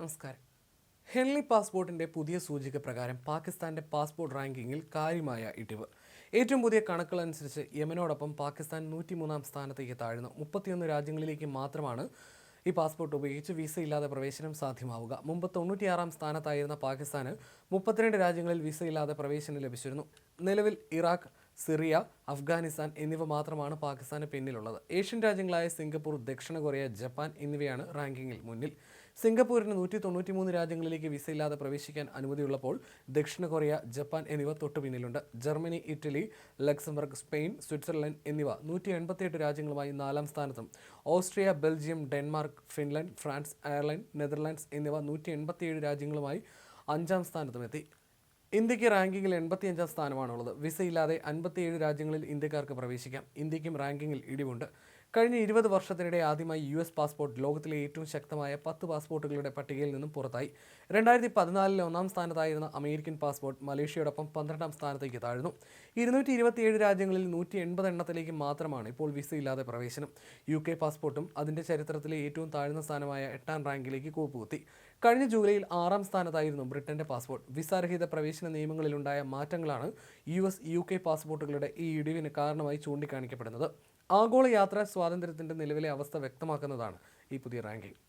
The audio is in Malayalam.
നമസ്കാരം. ഹെൻലി പാസ്പോർട്ടിന്റെ പുതിയ സൂചിക പ്രകാരം പാകിസ്ഥാന്റെ പാസ്പോർട്ട് റാങ്കിങ്ങിൽ കാര്യമായ ഇടിവ്. ഏറ്റവും പുതിയ കണക്കുകളനുസരിച്ച് യമനോടൊപ്പം പാകിസ്ഥാൻ നൂറ്റിമൂന്നാം സ്ഥാനത്തേക്ക് താഴ്ന്നു. മുപ്പത്തിയൊന്ന് രാജ്യങ്ങളിലേക്ക് മാത്രമാണ് ഈ പാസ്പോർട്ട് ഉപയോഗിച്ച് വിസ ഇല്ലാതെ പ്രവേശനം സാധ്യമാവുക. മുമ്പ് തൊണ്ണൂറ്റിയാറാം സ്ഥാനത്തായിരുന്ന പാകിസ്ഥാന് മുപ്പത്തിരണ്ട് രാജ്യങ്ങളിൽ വിസ ഇല്ലാതെ പ്രവേശനം ലഭിച്ചിരുന്നു. നിലവിൽ ഇറാഖ് സിറിയ അഫ്ഗാനിസ്ഥാൻ എന്നിവ മാത്രമാണ് പാകിസ്ഥാന് പിന്നിലുള്ളത്. ഏഷ്യൻ രാജ്യങ്ങളായ സിംഗപ്പൂർ ദക്ഷിണ കൊറിയ ജപ്പാൻ എന്നിവയാണ് റാങ്കിങ്ങിൽ മുന്നിൽ. സിംഗപ്പൂരിന് നൂറ്റി തൊണ്ണൂറ്റി മൂന്ന് രാജ്യങ്ങളിലേക്ക് വിസ ഇല്ലാതെ പ്രവേശിക്കാൻ അനുമതിയുള്ളപ്പോൾ ദക്ഷിണ കൊറിയ ജപ്പാൻ എന്നിവ തൊട്ടു പിന്നിലുണ്ട്. Germany Italy Luxembourg Spain Switzerland എന്നിവ നൂറ്റി എൺപത്തിയെട്ട് രാജ്യങ്ങളുമായി നാലാം സ്ഥാനത്തും. Austria Belgium Denmark Finland France Ireland Netherlands എന്നിവ നൂറ്റി എൺപത്തിയേഴ് രാജ്യങ്ങളുമായി അഞ്ചാം സ്ഥാനത്തുമെത്തി ഇന്ത്യയ്ക്ക് റാങ്കിങ്ങിൽ എൺപത്തിയഞ്ചാം സ്ഥാനമാണുള്ളത്. വിസയില്ലാതെ അൻപത്തിയേഴ് രാജ്യങ്ങളിൽ ഇന്ത്യക്കാർക്ക് പ്രവേശിക്കാം. ഇന്ത്യക്കും റാങ്കിങ്ങിൽ ഇടിവുണ്ട്. കഴിഞ്ഞ ഇരുപത് വർഷത്തിനിടെ ആദ്യമായി യു എസ് പാസ്പോർട്ട് ലോകത്തിലെ ഏറ്റവും ശക്തമായ പത്ത് പാസ്പോർട്ടുകളുടെ പട്ടികയിൽ നിന്നും പുറത്തായി. രണ്ടായിരത്തി പതിനാലിലെ ഒന്നാം സ്ഥാനത്തായിരുന്ന അമേരിക്കൻ പാസ്പോർട്ട് മലേഷ്യയോടൊപ്പം പന്ത്രണ്ടാം സ്ഥാനത്തേക്ക് താഴ്ന്നു. ഇരുന്നൂറ്റി ഇരുപത്തിയേഴ് രാജ്യങ്ങളിൽ നൂറ്റി എൺപത് എണ്ണത്തിലേക്ക് മാത്രമാണ് ഇപ്പോൾ വിസയില്ലാതെ പ്രവേശനം. യു കെ പാസ്പോർട്ടും അതിന്റെ ചരിത്രത്തിലെ ഏറ്റവും താഴ്ന്ന സ്ഥാനമായ എട്ടാം റാങ്കിലേക്ക് കൂപ്പുകുത്തി. കഴിഞ്ഞ ജൂലൈയിൽ ആറാം സ്ഥാനത്തായിരുന്നു ബ്രിട്ടന്റെ പാസ്പോർട്ട്. വിസാരഹിത പ്രവേശന നിയമങ്ങളിലുണ്ടായ മാറ്റങ്ങളാണ് യു എസ് യു കെ പാസ്പോർട്ടുകളുടെ ഈ ഇടിവിന് കാരണമായി ചൂണ്ടിക്കാണിക്കപ്പെടുന്നത്. ആഗോള യാത്രാ സ്വാതന്ത്ര്യത്തിന്റെ നിലവിലെ അവസ്ഥ വ്യക്തമാക്കുന്നതാണ് ഈ പുതിയ റാങ്കിംഗ്